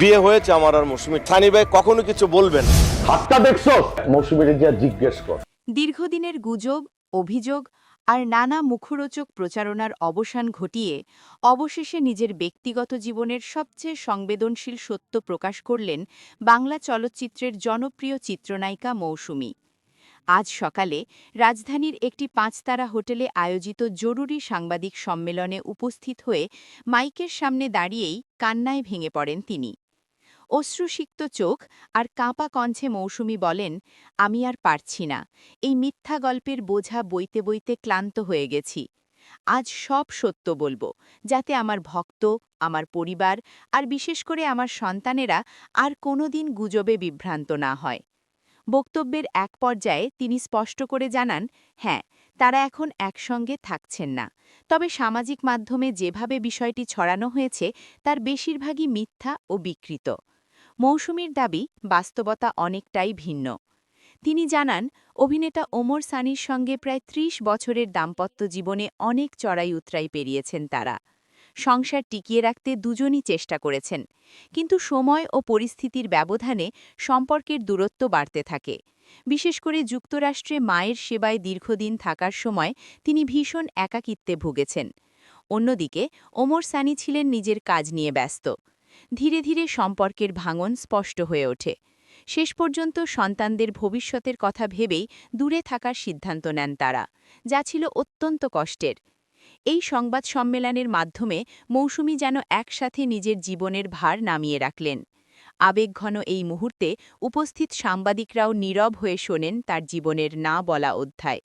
বিয়ে হয়েছে আমার আর মৌসুমি। সানি ভাই কখনো কিছু বলবেন? হাতটা দেখছ? মৌসুমীর যা জিজ্ঞেস কর। দীর্ঘদিনের গুজব অভিযোগ আর নানা মুখরোচক প্রচারণার অবসান ঘটিয়ে অবশেষে নিজের ব্যক্তিগত জীবনের সবচেয়ে সংবেদনশীল সত্য প্রকাশ করলেন বাংলা চলচ্চিত্রের জনপ্রিয় চিত্রনায়িকা মৌসুমী। আজ সকালে রাজধানীর একটি পাঁচতারা হোটেলে আয়োজিত জরুরি সাংবাদিক সম্মেলনে উপস্থিত হয়ে মাইকের সামনে দাঁড়িয়েই কান্নায় ভেঙে পড়েন তিনি। অশ্রুসিক্ত চোখ আর কাঁপা কণ্ঠে মৌসুমি বলেন, আমি আর পারছি না। এই মিথ্যা গল্পের বোঝা বইতে বইতে ক্লান্ত হয়ে গেছি। আজ সব সত্য বলব, যাতে আমার ভক্ত, আমার পরিবার আর বিশেষ করে আমার সন্তানেরা আর কোনোদিন গুজবে বিভ্রান্ত না হয়। বক্তব্যের এক পর্যায়ে তিনি স্পষ্ট করে জানান হ্যাঁ তারা এখন একসঙ্গে থাকছেন না। তবে সামাজিক মাধ্যমে যেভাবে বিষয়টি ছড়ানো হয়েছে, তার বেশিরভাগই মিথ্যা ও বিকৃত। মৌসুমীর দাবি বাস্তবতা অনেকটাই ভিন্ন। তিনি জানান, অভিনেতা ওমর সানির সঙ্গে প্রায় ত্রিশ বছরের দাম্পত্য জীবনে অনেক চড়াই উতরাই পেরিয়েছেন তারা। সংসার টিকিয়ে রাখতে দুজনই চেষ্টা করেছেন, কিন্তু সময় ও পরিস্থিতির ব্যবধানে সম্পর্কের দূরত্ব বাড়তে থাকে। বিশেষ করে যুক্তরাষ্ট্রে মায়ের সেবায় দীর্ঘদিন থাকার সময় তিনি ভীষণ একাকিত্বে ভুগেছেন। অন্যদিকে, ওমর সানি ছিলেন নিজের কাজ নিয়ে ব্যস্ত। ধীরে ধীরে সম্পর্কের ভাঙন স্পষ্ট হয়ে ওঠে। শেষ পর্যন্ত সন্তানদের ভবিষ্যতের কথা ভেবেই দূরে থাকার সিদ্ধান্ত নেন তারা, যা ছিল অত্যন্ত কষ্টের। এই সংবাদ সম্মেলনের মাধ্যমে মৌসুমি যেন একসাথে নিজের জীবনের ভার নামিয়ে রাখলেন। আবেগঘন এই মুহূর্তে উপস্থিত সাংবাদিকরাও নীরব হয়ে শোনেন তার জীবনের না বলা অধ্যায়।